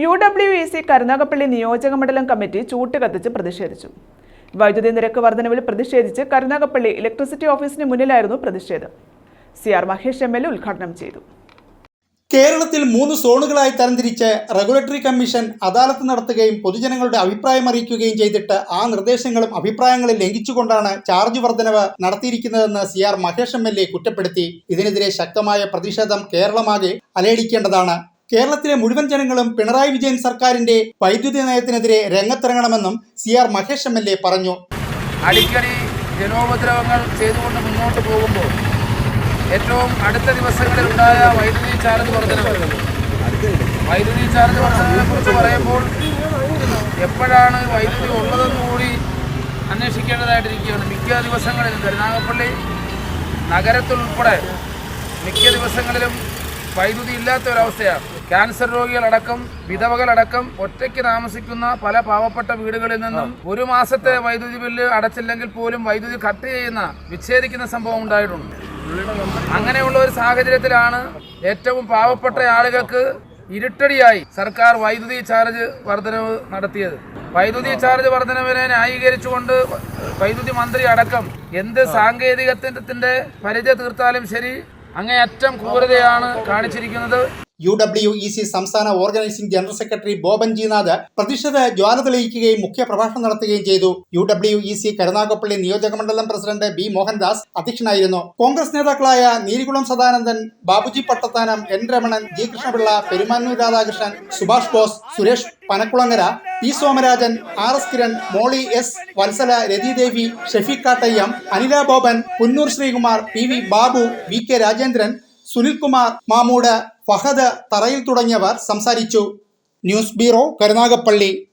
U W E C Karunagappally നിയോജക മണ്ഡലം committee ചൂട്ട് കത്തിച്ച് പ്രതിഷേധിച്ചു. വൈദ്യുതി നിരക്ക് വർധനവിൽ പ്രതിഷേധിച്ച് കരുനാഗപ്പള്ളി ഇലക്ട്രിസിറ്റി ഓഫീസിന് മുന്നിലായിരുന്നു പ്രതിഷേധം. C R Mahesh M L A ഉദ്ഘാടനം ചെയ്തു. കേരളത്തിൽ മൂന്ന് സോണുകളായി തരംതിരിച്ച് റെഗുലേറ്ററി കമ്മീഷൻ അദാലത്ത് നടത്തുകയും പൊതുജനങ്ങളുടെ അഭിപ്രായം അറിയിക്കുകയും ചെയ്തിട്ട് ആ നിർദ്ദേശങ്ങളും അഭിപ്രായങ്ങളും ലംഘിച്ചുകൊണ്ടാണ് ചാർജ് വർധനവ് നടത്തിയിരിക്കുന്നതെന്ന് C R Mahesh M L A കുറ്റപ്പെടുത്തി. ഇതിനെതിരെ ശക്തമായ പ്രതിഷേധം കേരളമാകെ അലയടിക്കേണ്ടതാണ്. കേരളത്തിലെ മുഴുവൻ ജനങ്ങളും പിണറായി വിജയൻ സർക്കാരിന്റെ വൈദ്യുതി നയത്തിനെതിരെ രംഗത്തിറങ്ങണമെന്നും C R Mahesh M L A പറഞ്ഞു. അടിക്കടി ജനോപദ്രവങ്ങൾ ചെയ്തുകൊണ്ട് മുന്നോട്ട് പോകുമ്പോൾ ഏറ്റവും അടുത്ത ദിവസങ്ങളിൽ ഉണ്ടായ വൈദ്യുതി ചാർജ് വർധനവ്. വൈദ്യുതി ചാർജ് വർധനവിനെ കുറിച്ച് പറയുമ്പോൾ എപ്പോഴാണ് വൈദ്യുതി ഉള്ളതെന്ന് കൂടി അന്വേഷിക്കേണ്ടതായിട്ടിരിക്കുകയാണ്. മിക്ക ദിവസങ്ങളിലും കരുനാഗപ്പള്ളി നഗരത്തിലുൾപ്പെടെ മിക്ക ദിവസങ്ങളിലും വൈദ്യുതി ഇല്ലാത്ത ഒരവസ്ഥയാണ്. ക്യാൻസർ രോഗികളടക്കം വിധവകളടക്കം ഒറ്റയ്ക്ക് താമസിക്കുന്ന പല പാവപ്പെട്ട വീടുകളിൽ നിന്നും ഒരു മാസത്തെ വൈദ്യുതി ബില്ല് അടച്ചില്ലെങ്കിൽ പോലും വൈദ്യുതി കട്ട് ചെയ്യുന്ന വിച്ഛേദിക്കുന്ന സംഭവം ഉണ്ടായിട്ടുണ്ട്. അങ്ങനെയുള്ള ഒരു സാഹചര്യത്തിലാണ് ഏറ്റവും പാവപ്പെട്ട ആളുകൾക്ക് ഇരുട്ടടിയായി സർക്കാർ വൈദ്യുതി ചാർജ് വർധനവ് നടത്തിയത്. വൈദ്യുതി ചാർജ് വർധനവിനെ ന്യായീകരിച്ചുകൊണ്ട് വൈദ്യുതി മന്ത്രി അടക്കം എന്ത് സാങ്കേതികത്തിന്റെ പരിചയ തീർത്താലും ശരി അങ്ങേയറ്റം ക്രൂരതയാണ് കാണിച്ചിരിക്കുന്നത്. യു ഡബ്ല്യു ഇ സി സംസ്ഥാന organising general secretary Boban Jinath പ്രതിഷേധ ജ്വാല തെളിയിക്കുകയും മുഖ്യ പ്രഭാഷണം നടത്തുകയും ചെയ്തു. U W E C Karunagappally നിയോജകമണ്ഡലം പ്രസിഡന്റ് ബി മോഹൻദാസ് അധ്യക്ഷനായിരുന്നു. കോൺഗ്രസ് നേതാക്കളായ Neerikulam Sadanandan Babuji Pattathanam N Ramanan G Krishnapillai Perumanoor Radhakrishnan Subhash Bose Suresh Panakkulangara P Somarajan R S Kiran Molly S Vatsala Ratidevi Shefeeq Kattayam Anila Boban Punnoor Sreekumar P V Babu V K Rajendran Sunilkumar Mamood Fahad Tharayil തുടങ്ങിയവർ സംസാരിച്ചു. News bureau Karunagappally.